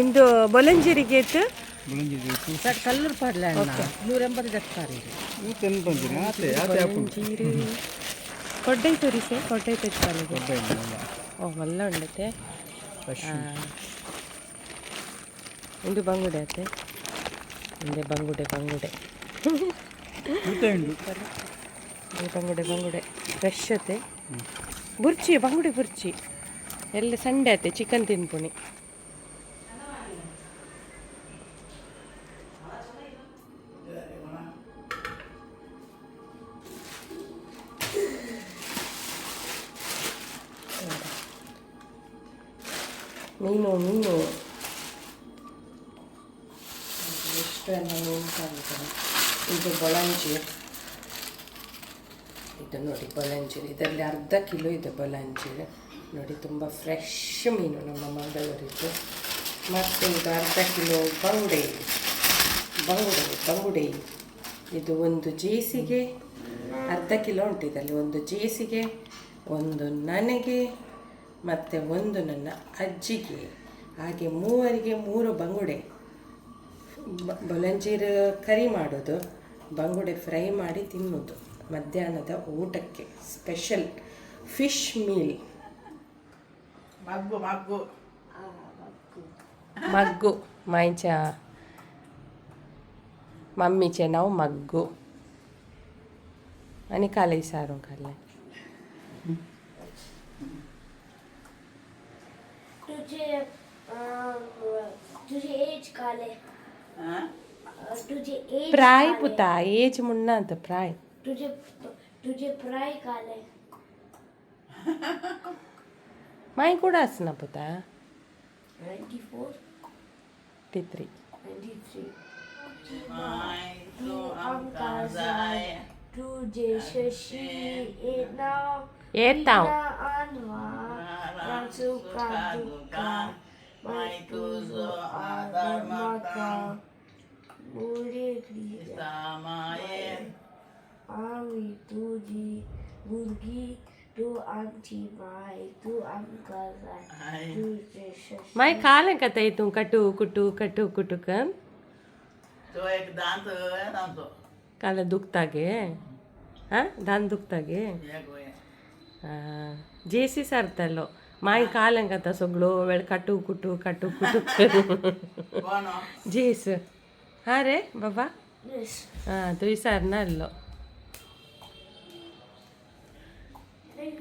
ಇಂದು ಬೊಲಂಜೇರಿ gate. Kallur ಪಾಡ್ಲ ಆತೆ ಹಾಕೊಂಡು ಬೊಲಂಜೀರಿ. ಕೊಡ್ಡೈ ತೋರಿಸೆ ಕೊಡ್ಡೈ ತೆಚ್ಚಾಲಿಗೆ ಓ ಮಲ್ಲ ಉಂಡತೆ. ಇಂದು ಬಂಗುಡೆ ಆತೆ ಇಂದೆ ಬಂಗುಡೆ ಬಂಗುಡೆ. ಬಂಗುಡೆ ಬಂಗುಡೆ. ಫ್ರೆಶ್ ಅತೆ ಬುರ್ಚಿ ಬಂಗುಡೆ ಬುರ್ಚಿ. ಎಲ್ಲ ಸಂಡೆ ಆತೆ ಚಿಕನ್ ತಿನ್ಪುಣಿ ಮೀನು ಮೀನು ಎಷ್ಟು ಎಲ್ಲ ಮೀನು ಕಾಣ್ತದೆ ಇದು ಬೊಳಂಜಿ ಇದು ನೋಡಿ ಬೊಳಂಜೀರು ಇದರಲ್ಲಿ ಅರ್ಧ ಕಿಲೋ ಇದೆ ಬೊಳಂಜೀರು ನೋಡಿ, ತುಂಬ ಫ್ರೆಶ್ ಮೀನು ನಮ್ಮ ಮಂಗಳೂರಿದ್ದು. ಮತ್ತು ಇದು ಅರ್ಧ ಕಿಲೋ ಬಂಗುಡೆ ಬಂಗುಡೆ ಬಂಗುಡೆ ಇದು. ಒಂದು ಜೇಸಿಗೆ ಅರ್ಧ ಕಿಲೋ ಉಂಟು ಇದರಲ್ಲಿ. ಒಂದು ಜೇಸಿಗೆ, ಒಂದು ನನಗೆ, ಮತ್ತು ಒಂದು ನನ್ನ ಅಜ್ಜಿಗೆ. ಹಾಗೆ ಮೂವರಿಗೆ ಮೂರು ಬಂಗುಡೆ. ಬೊಲಂಜೀರ್ ಕರಿ ಮಾಡೋದು, ಬಂಗುಡೆ ಫ್ರೈ ಮಾಡಿ ತಿನ್ನೋದು ಮಧ್ಯಾಹ್ನದ ಊಟಕ್ಕೆ. Special fish meal. మగ్గు మగ్గు. మమ్మీ చెనవ్ మగ్గు. అని కలిసారు కళ్ళే प्राय पुता एज मुन्ना तो प्राय तुझे तुझे మై కూడా రాసిన పోతా ninety four fifty three ninety three ఏతాం Ami tudi, burgi, మై కాలం కథ ఇతు కట్టు కుట్టు కట్టు కుట్టు ಕಾಲ ದುಃಖದಾಗೆ ಹಾಂ ದಾನ್ ದುಃಖದಾಗೆ ಜೆ ಸಿ ಸರ್ದಲ್ಲೋ ಮಾಯಿ ಕಾಲಂಗತ ಸೊಗ್ಳು ಬೆಳ್ ಕಟ್ಟು ಕುಟ್ಟು ಕಟ್ಟು ಕುಟ್ಟು ಜೇಸ್ ಹಾಂ ರೇ ಬಾಬಾ ಹಾಂ ತುಯ್ ಸರ್ನ ಅಲ್ಲೋ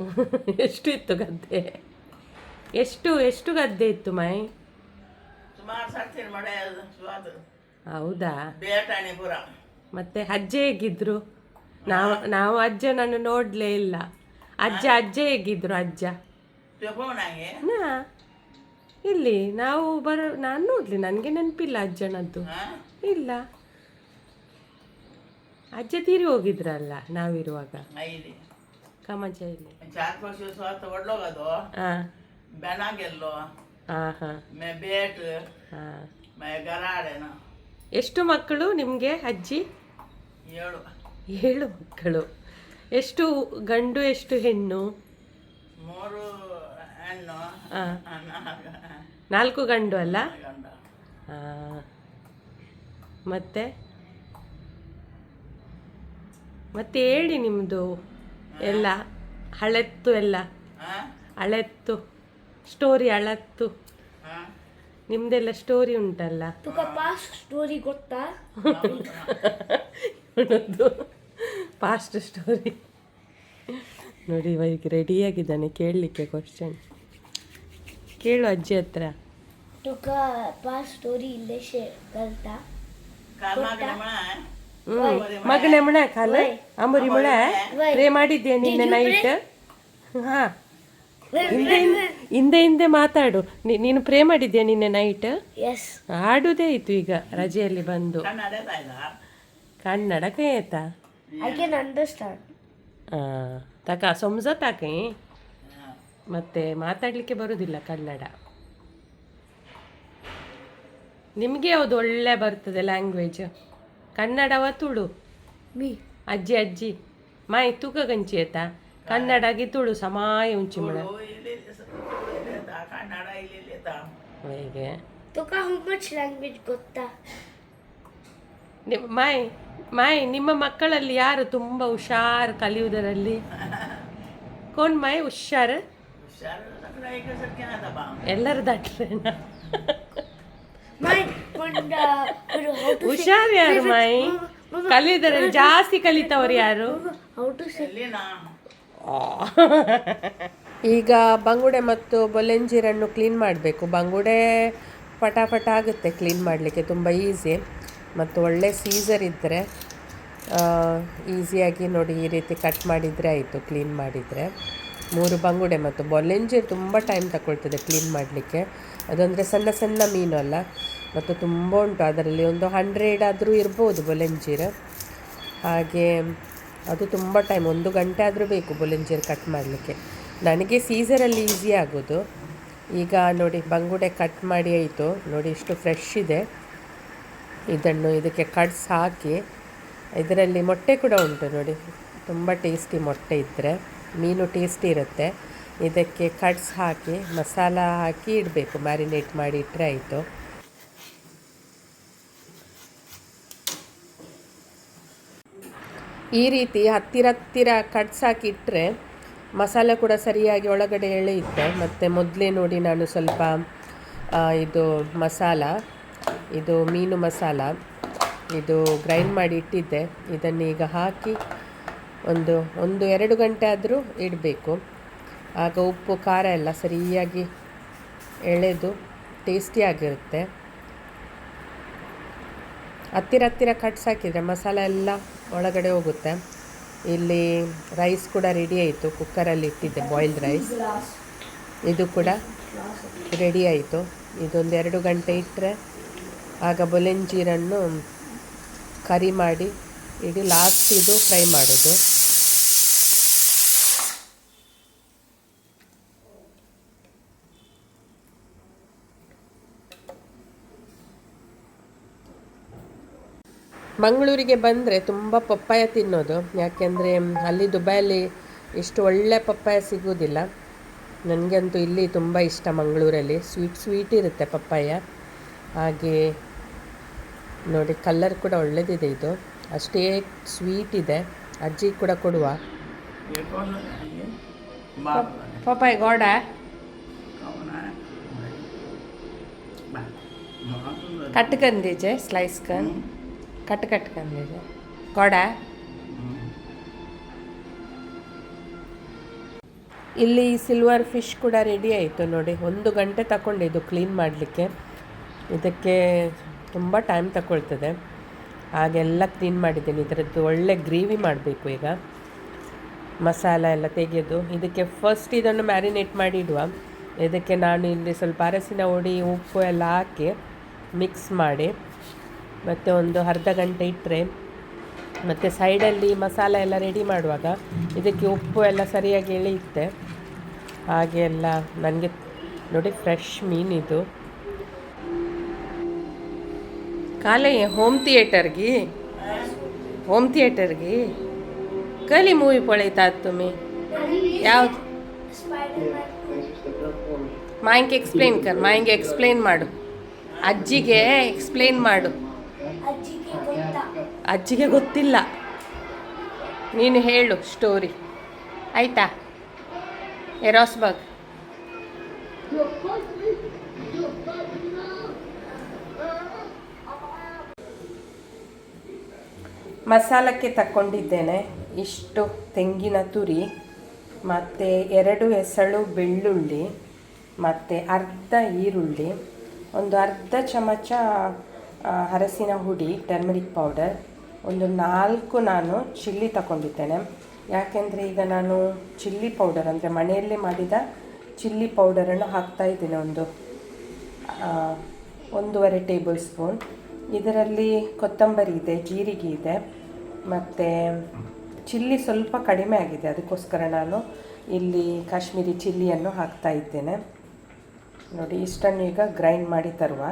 ಎಷ್ಟು ಇತ್ತು ಗದ್ದೆ? ಎಷ್ಟು ಎಷ್ಟು ಗದ್ದೆ ಇತ್ತು ಮೈ? ಹೌದಾ? ಮತ್ತೆ ಅಜ್ಜೆ ಹೇಗಿದ್ರು? ನಾವು ನಾವು ಅಜ್ಜನನ್ನು ನೋಡಲೇ ಇಲ್ಲ. ಅಜ್ಜ ಅಜ್ಜ ಹೇಗಿದ್ರು ಅಜ್ಜ? ನಾ ಇಲ್ಲಿ ನಾವು ಬರೋ ನಾನು ನೋಡ್ಲಿ ನನಗೆ ನೆನಪಿಲ್ಲ ಅಜ್ಜನದ್ದು. ಇಲ್ಲ. ಅಜ್ಜ ತೀರಿ ಹೋಗಿದ್ರಲ್ಲ ನಾವಿರುವಾಗ? ಐದು ಕಮಜ ಇಲ್ಲಿ चार पाच स्वत ओढलो का तो ಹಾಂ बॅना गेल्लो ಹಾಂ ಹಾಂ मे बेट ಹಾಂ मे गराडे ना ಎಷ್ಟು ಮಕ್ಕಳು ನಿಮಗೆ ಅಜ್ಜಿ ಏಳು ಏಳು ಮಕ್ಕಳು ಎಷ್ಟು ಗಂಡು ಎಷ್ಟು ಹೆಣ್ಣು ಮೂರು ಹೆಣ್ಣು ಹಾಂ ನಾಲ್ಕು ನಾಲ್ಕು ಗಂಡು ಅಲ್ಲ ಗಂಡ ಹಾಂ ಮತ್ತೆ ಮತ್ತೆ ಹೇಳಿ ನಿಮ್ಮದು ಎಲ್ಲ ಹಳೆತ್ತು ಎಲ್ಲ. ಹಳೆತ್ತು ಸ್ಟೋರಿ ಹಳತ್ತು. ನಿಮ್ದೆಲ್ಲ ಸ್ಟೋರಿ ಉಂಟಲ್ಲ? ಸ್ಟೋರಿ ಗೊತ್ತಾ? ಪಾಸ್ಟ್ ಸ್ಟೋರಿ ನೋಡಿ ಇವಾಗ ರೆಡಿಯಾಗಿದ್ದಾನೆ ಕೇಳಲಿಕ್ಕೆ ಕ್ವಶನ್ ಕೇಳು ಅಜ್ಜಿ ಹತ್ರ. ತುಕ ಪಾಸ್ಟ್ ಸ್ಟೋರಿ ಇಲ್ಲೇ ಕಲ್ತಾ? ಮಗನೇ ಮಣ ಕಾಲ? ಅಂಬುರಿ ಮಣ ಪ್ರೇ ಮಾಡಿದ್ದೆ ನಿನ್ನೆ ನೈಟ್ ಹಾ. ಹಿಂದೆ ಹಿಂದೆ ಹಿಂದೆ ಮಾತಾಡು. ನೀನು ಪ್ರೇ ಮಾಡಿದ್ಯಾ ನಿನ್ನೆ ನೈಟ್ ಎಸ್ ಆಡುದೇ ಇತ್ತು ಈಗ ರಜೆಯಲ್ಲಿ ಬಂದು. ಕನ್ನಡ ಕೇತ ತಕ ಸೊಮ್ಸ ತಾಕೆ? ಮತ್ತೆ ಮಾತಾಡ್ಲಿಕ್ಕೆ ಬರುದಿಲ್ಲ ಕನ್ನಡ. ನಿಮಗೆ ಯಾವುದು ಒಳ್ಳೆ ಬರ್ತದೆ ಲ್ಯಾಂಗ್ವೇಜ್ ಕನ್ನಡವ ತುಳು. ಮೀ. ಅಜ್ಜಿ ಅಜ್ಜಿ. ಮಾಯ್ ತೂಕ ಗಂಚಿ ಆಯ್ತಾ ಕನ್ನಡಗಿ ತುಳು ಸಮಾಯ ಉಂಚಿ ಮೇಡ ಹೇಗೆ? ತುಕ ಲ್ಯಾಂಗ್ವೇಜ್ ಗೊತ್ತಾ? ಮಾಯ್ ಮಾಯ್ ನಿಮ್ಮ ಮಕ್ಕಳಲ್ಲಿ ಯಾರು ತುಂಬ ಹುಷಾರು ಕಲಿಯುವುದರಲ್ಲಿ? ಕೋನ್ ಮಾಯ್ ಹುಷಾರ್? ಎಲ್ಲರೂ ದಾಟ್ರೇನಾ? ಮೈ ಟು ಹುಷಾರ್ ಯಾರು ಮೈ? ಕಲಿದರೆ ಜಾಸ್ತಿ ಕಲಿತವ್ರು ಯಾರು? ಹೌ ಟು ಸೇ ಈಗ ಬಂಗುಡೆ ಮತ್ತು ಬೊಲೆಂಜೀರನ್ನು ಕ್ಲೀನ್ ಮಾಡಬೇಕು. ಬಂಗುಡೆ ಪಟಾಪಟ ಆಗುತ್ತೆ ಕ್ಲೀನ್ ಮಾಡಲಿಕ್ಕೆ ತುಂಬ ಈಸಿ ಮತ್ತು ಒಳ್ಳೆ ಸೀಸರ್ ಇದ್ದರೆ ಈಸಿಯಾಗಿ ನೋಡಿ ಈ ರೀತಿ ಕಟ್ ಮಾಡಿದರೆ ಆಯಿತು ಕ್ಲೀನ್ ಮಾಡಿದರೆ. ಮೂರು ಬಂಗುಡೆ ಮತ್ತು ಬೊಲೆಂಜೀರ್ ತುಂಬ ಟೈಮ್ ತಗೊಳ್ತದೆ ಕ್ಲೀನ್ ಮಾಡಲಿಕ್ಕೆ. ಅದಂದರೆ ಸಣ್ಣ ಸಣ್ಣ ಮೀನು ಅಲ್ಲ. ಮತ್ತು ತುಂಬ ಉಂಟು. ಅದರಲ್ಲಿ ಒಂದು ಹಂಡ್ರೆಡ್ ಆದರೂ ಇರ್ಬೋದು ಬೊಲೆಂಜೀರ್. ಹಾಗೆ ಅದು ತುಂಬ ಟೈಮ್ ಒಂದು ಗಂಟೆ ಆದರೂ ಬೇಕು ಬೊಲೆಂಜೀರ್ ಕಟ್ ಮಾಡಲಿಕ್ಕೆ. ನನಗೆ ಸೀಸರಲ್ಲಿ ಈಸಿ ಆಗೋದು. ಈಗ ನೋಡಿ, ಬಂಗುಡೆ ಕಟ್ ಮಾಡಿ ಆಯಿತು. ನೋಡಿ, ಇಷ್ಟು ಫ್ರೆಶ್ ಇದೆ. ಇದನ್ನು ಇದಕ್ಕೆ ಕಟ್ಸ್ ಹಾಕಿ, ಇದರಲ್ಲಿ ಮೊಟ್ಟೆ ಕೂಡ ಉಂಟು ನೋಡಿ. ತುಂಬ ಟೇಸ್ಟಿ ಮೊಟ್ಟೆ ಇದ್ದರೆ ಮೀನು ಟೇಸ್ಟಿ ಇರುತ್ತೆ. ಇದಕ್ಕೆ ಕಟ್ಸ್ ಹಾಕಿ, ಮಸಾಲ ಹಾಕಿ ಇಡಬೇಕು. ಮ್ಯಾರಿನೇಟ್ ಮಾಡಿ ಇಟ್ಟರೆ ಆಯಿತು. ಈ ರೀತಿ ಹತ್ತಿರ ಹತ್ತಿರ ಕಟ್ಸ್ ಹಾಕಿಟ್ಟರೆ ಮಸಾಲೆ ಕೂಡ ಸರಿಯಾಗಿ ಒಳಗಡೆ ಎಳೆಯುತ್ತೆ. ಮತ್ತು ಮೊದಲೇ ನೋಡಿ ನಾನು ಸ್ವಲ್ಪ ಇದು ಮಸಾಲ, ಇದು ಮೀನು ಮಸಾಲ, ಇದು ಗ್ರೈಂಡ್ ಮಾಡಿ ಇಟ್ಟಿದ್ದೆ. ಇದನ್ನು ಈಗ ಹಾಕಿ ಒಂದು ಒಂದು ಎರಡು ಗಂಟೆ ಆದರೂ ಇಡಬೇಕು. ಆಗ ಉಪ್ಪು, ಖಾರ ಎಲ್ಲ ಸರಿಯಾಗಿ ಎಳೆದು ಟೇಸ್ಟಿಯಾಗಿರುತ್ತೆ ಹತ್ತಿರ ಹತ್ತಿರ ಕಟ್ಸಾಕಿದ್ರೆ ಮಸಾಲ ಎಲ್ಲ ಒಳಗಡೆ ಹೋಗುತ್ತೆ. ಇಲ್ಲಿ ರೈಸ್ ಕೂಡ ರೆಡಿ ಆಯಿತು. ಕುಕ್ಕರಲ್ಲಿ ಇಟ್ಟಿದ್ದೆ ಬಾಯ್ಲ್ಡ್ ರೈಸ್ ಇದು ಕೂಡ ರೆಡಿ ಆಯಿತು. ಇದೊಂದು ಎರಡು ಗಂಟೆ ಇಟ್ಟರೆ ಆಗ ಬೊಲೆಂಜೀರನ್ನು ಕರಿ ಮಾಡಿ, ಇಡೀ ಲಾಸ್ಟ್ ಇದು ಫ್ರೈ ಮಾಡೋದು. ಮಂಗಳೂರಿಗೆ ಬಂದರೆ ತುಂಬ ಪಪ್ಪಾಯ ತಿನ್ನೋದು. ಯಾಕೆಂದರೆ ಅಲ್ಲಿ ದುಬೈಯಲ್ಲಿ ಇಷ್ಟು ಒಳ್ಳೆ ಪಪ್ಪಾಯ ಸಿಗೋದಿಲ್ಲ. ನನಗಂತೂ ಇಲ್ಲಿ ತುಂಬ ಇಷ್ಟ ಮಂಗಳೂರಲ್ಲಿ. ಸ್ವೀಟ್ ಸ್ವೀಟ್ ಇರುತ್ತೆ ಪಪ್ಪಾಯ. ಹಾಗೆ ನೋಡಿ ಕಲ್ಲರ್ ಕೂಡ ಒಳ್ಳೆದಿದೆ ಇದು. ಅಷ್ಟೇ ಸ್ವೀಟ್ ಇದೆ. ಅಜ್ಜಿ ಕೂಡ ಕೊಡುವ. ಪಪ್ಪಾಯ ಗೋಡ. ಕಟ್ಕಂದಿಜೆ ಸ್ಲೈಸ್ ಕನ್ ಕಟ್ ಕಟ್ ಕೊಡ. ಇಲ್ಲಿ ಸಿಲ್ವರ್ ಫಿಶ್ ಕೂಡ ರೆಡಿ ಆಯಿತು ನೋಡಿ. ಒಂದು ಗಂಟೆ ತಗೊಂಡಿದ್ದು ಕ್ಲೀನ್ ಮಾಡಲಿಕ್ಕೆ. ಇದಕ್ಕೆ ತುಂಬ ಟೈಮ್ ತಗೊಳ್ತದೆ ಹಾಗೆಲ್ಲ ಕ್ಲೀನ್ ಮಾಡಿದ್ದೀನಿ. ಇದರದ್ದು ಒಳ್ಳೆ ಗ್ರೇವಿ ಮಾಡಬೇಕು ಈಗ. ಮಸಾಲ ಎಲ್ಲ ತೆಗೆದು. ಇದಕ್ಕೆ ಫಸ್ಟ್ ಇದನ್ನು ಮ್ಯಾರಿನೇಟ್ ಮಾಡಿಡುವ ಇದಕ್ಕೆ ನಾನು ಇಲ್ಲಿ ಸ್ವಲ್ಪ ಅರಸಿನ ಹುಡಿ ಉಪ್ಪು ಎಲ್ಲ ಹಾಕಿ ಮಿಕ್ಸ್ ಮಾಡಿ. ಮತ್ತು ಒಂದು ಅರ್ಧ ಗಂಟೆ ಇಟ್ಟರೆ ಮತ್ತು ಸೈಡಲ್ಲಿ ಮಸಾಲೆ ಎಲ್ಲ ರೆಡಿ ಮಾಡುವಾಗ ಇದಕ್ಕೆ ಉಪ್ಪು ಎಲ್ಲ ಸರಿಯಾಗಿ ಇಳಿಯುತ್ತೆ ಹಾಗೆ ಎಲ್ಲ ನನಗೆ ನೋಡಿ ಫ್ರೆಶ್ ಮೀನಿದು ಕಾಲೇ ಹೋಮ್ ಥಿಯೇಟರ್ಗೆ ಹೋಮ್ ಥಿಯೇಟರ್ಗೆ ಕಲಿ ಮೂವಿ ಪೊಳೈತಾ ತುಮಿ? ಯಾವ್ದು ಮಾಯಂಗೆ ಎಕ್ಸ್ಪ್ಲೇನ್ ಕರ್ ಮಾಯಂಗೆ ಎಕ್ಸ್ಪ್ಲೇನ್ ಮಾಡು. ಅಜ್ಜಿಗೆ ಎಕ್ಸ್ಪ್ಲೇನ್ ಮಾಡು. ಅಜ್ಜಿಗೆ ಗೊತ್ತಾ. ಅಜ್ಜಿಗೆ ಗೊತ್ತಿಲ್ಲ. ನೀನು ಹೇಳು ಸ್ಟೋರಿ ಆಯ್ತಾ? ಎರಾಸ್ಬರ್ಗ್ ಮಸಾಲಕ್ಕೆ ತಕ್ಕೊಂಡಿದ್ದೇನೆ. ಇಷ್ಟು ತೆಂಗಿನ ತುರಿ, ಮತ್ತು ಎರಡು ಎಸಳು ಬೆಳ್ಳುಳ್ಳಿ, ಮತ್ತು ಅರ್ಧ ಈರುಳ್ಳಿ, ಒಂದು ಅರ್ಧ ಚಮಚ ಅರಸಿನ ಹುಡಿ ಟರ್ಮರಿಕ್ ಪೌಡರ್ ಒಂದು ನಾಲ್ಕು ನಾನು ಚಿಲ್ಲಿ ತಗೊಂಡಿದ್ದೇನೆ. ಯಾಕೆಂದರೆ ಈಗ ನಾನು ಚಿಲ್ಲಿ ಪೌಡರ್ ಅಂದರೆ ಮನೆಯಲ್ಲೇ ಮಾಡಿದ ಚಿಲ್ಲಿ ಪೌಡರನ್ನು ಹಾಕ್ತಾ ಇದ್ದೀನಿ ಒಂದು ಒಂದೂವರೆ ಟೇಬಲ್ ಸ್ಪೂನ್ ಇದರಲ್ಲಿ ಕೊತ್ತಂಬರಿ ಇದೆ, ಜೀರಿಗೆ ಇದೆ, ಮತ್ತು ಚಿಲ್ಲಿ ಸ್ವಲ್ಪ ಕಡಿಮೆ ಆಗಿದೆ. ಅದಕ್ಕೋಸ್ಕರ ನಾನು ಇಲ್ಲಿ ಕಾಶ್ಮೀರಿ ಚಿಲ್ಲಿಯನ್ನು ಹಾಕ್ತಾ ಇದ್ದೇನೆ. ನೋಡಿ, ಇಷ್ಟನ್ನು ಈಗ ಗ್ರೈಂಡ್ ಮಾಡಿ ತರುವ.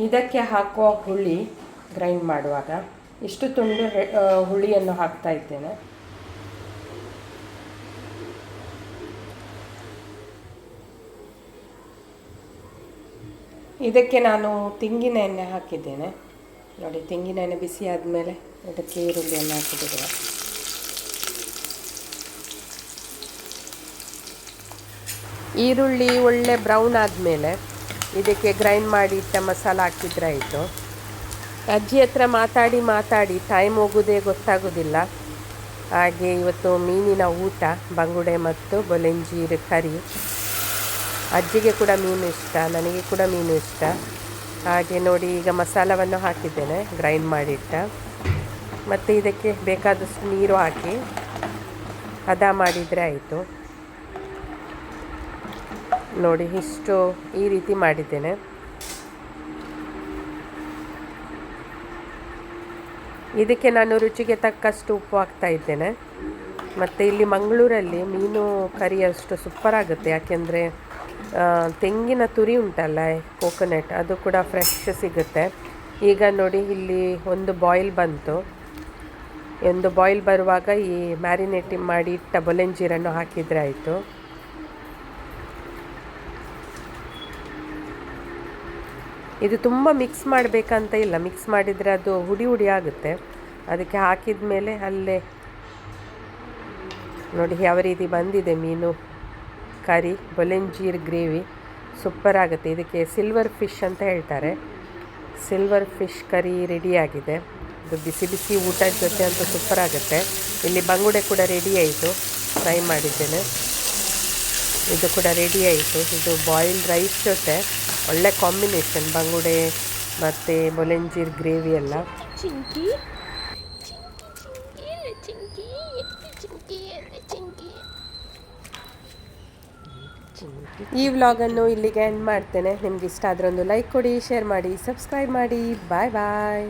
ಇದಕ್ಕೆ ಹಾಕುವ ಹುಳಿ ಗ್ರೈಂಡ್ ಮಾಡುವಾಗ ಇಷ್ಟು ತುಂಡು ಹುಳಿಯನ್ನು ಹಾಕ್ತಾ ಇದ್ದೇನೆ. ಇದಕ್ಕೆ ನಾನು ತೆಂಗಿನ ಎಣ್ಣೆ ಹಾಕಿದ್ದೇನೆ. ನೋಡಿ, ತೆಂಗಿನ ಎಣ್ಣೆ ಬಿಸಿ ಆದಮೇಲೆ ಇದಕ್ಕೆ ಈರುಳ್ಳಿಯನ್ನು ಹಾಕಿದ್ದೇವೆ ಈರುಳ್ಳಿ ಒಳ್ಳೆ ಬ್ರೌನ್ ಆದಮೇಲೆ ಇದಕ್ಕೆ ಗ್ರೈಂಡ್ ಮಾಡಿ ಇಟ್ಟ ಮಸಾಲ ಹಾಕಿದ್ರೆ ಆಯಿತು. ಅಜ್ಜಿ ಹತ್ರ ಮಾತಾಡಿ ಮಾತಾಡಿ ಟೈಮ್ ಹೋಗೋದೇ ಗೊತ್ತಾಗೋದಿಲ್ಲ. ಹಾಗೆ ಇವತ್ತು ಮೀನಿನ ಊಟ, ಬಂಗುಡೆ ಮತ್ತು ಬೊಲೆಂಜೀರ್ ಕರಿ. ಅಜ್ಜಿಗೆ ಕೂಡ ಮೀನು ಇಷ್ಟ, ನನಗೆ ಕೂಡ ಮೀನು ಇಷ್ಟ. ಹಾಗೆ ನೋಡಿ ಈಗ ಮಸಾಲವನ್ನು ಹಾಕಿದ್ದೇನೆ ಗ್ರೈಂಡ್ ಮಾಡಿಟ್ಟ ಮತ್ತು ಇದಕ್ಕೆ ಬೇಕಾದಷ್ಟು ನೀರು ಹಾಕಿ, ಹದ ಮಾಡಿದರೆ ಆಯಿತು. ನೋಡಿ, ಇಷ್ಟು ಈ ರೀತಿ ಮಾಡಿದ್ದೇನೆ. ಇದಕ್ಕೆ ನಾನು ರುಚಿಗೆ ತಕ್ಕಷ್ಟು ಉಪ್ಪು ಹಾಕ್ತಾ ಇದ್ದೇನೆ. ಮತ್ತು ಇಲ್ಲಿ ಮಂಗಳೂರಲ್ಲಿ ಮೀನು ಕರಿ ಅಷ್ಟು ಸೂಪರ್ ಆಗುತ್ತೆ. ಯಾಕೆಂದರೆ ತೆಂಗಿನ ತುರಿ ಉಂಟಲ್ಲ ಕೋಕೋನಟ್ ಅದು ಕೂಡ ಫ್ರೆಶ್ ಸಿಗುತ್ತೆ. ಈಗ ನೋಡಿ, ಇಲ್ಲಿ ಒಂದು ಬಾಯ್ಲ್ ಬಂತು. ಒಂದು ಬಾಯ್ಲ್ ಬರುವಾಗ ಈ ಮ್ಯಾರಿನೇಟಿಂಗ್ ಮಾಡಿ ಇಟ್ಟ ಬೊಲೆಂಜೀರನ್ನು ಹಾಕಿದರೆ ಆಯಿತು. ಇದು ತುಂಬ ಮಿಕ್ಸ್ ಮಾಡಬೇಕಂತ ಇಲ್ಲ. ಮಿಕ್ಸ್ ಮಾಡಿದರೆ ಅದು ಹುಡಿ ಹುಡಿ ಆಗುತ್ತೆ. ಅದಕ್ಕೆ ಹಾಕಿದ ಮೇಲೆ ಅಲ್ಲೇ ನೋಡಿ ಯಾವ ರೀತಿ ಬಂದಿದೆ ಮೀನು, ಕರಿ, ಬೊಲೆಂಜೀರ್, ಗ್ರೇವಿ. ಸೂಪರ್ ಆಗುತ್ತೆ. ಇದಕ್ಕೆ ಸಿಲ್ವರ್ ಫಿಶ್ ಅಂತ ಹೇಳ್ತಾರೆ. ಸಿಲ್ವರ್ ಫಿಶ್ ಕರಿ ರೆಡಿಯಾಗಿದೆ ಇದು ಬಿಸಿ ಬಿಸಿ ಊಟದ ಜೊತೆ ಅಂತ ಸೂಪರ್ ಆಗುತ್ತೆ. ಇಲ್ಲಿ ಬಂಗುಡೆ ಕೂಡ ರೆಡಿ ಆಯಿತು. ಫ್ರೈ ಮಾಡಿದ್ದೇನೆ. ಇದು ಕೂಡ ರೆಡಿ ಆಯಿತು. ಇದು ಬಾಯ್ಲ್ಡ್ ರೈಸ್ ಜೊತೆ. ಒಳ್ಳೆ ಕಾಂಬಿನೇಷನ್ ಬಂಗುಡೆ ಮತ್ತು ಬೊಲೆಂಜೀರ್ ಗ್ರೇವಿ ಎಲ್ಲ. ಚಿಂಕಿ ಈ ವ್ಲಾಗನ್ನು ಇಲ್ಲಿಗೆ ಎಂಡ್ ಮಾಡ್ತೇನೆ. ನಿಮ್ಗೆ ಇಷ್ಟ ಆದರೆ ಒಂದು ಲೈಕ್ ಕೊಡಿ ಶೇರ್ ಮಾಡಿ ಸಬ್ಸ್ಕ್ರೈಬ್ ಮಾಡಿ. ಬಾಯ್ ಬಾಯ್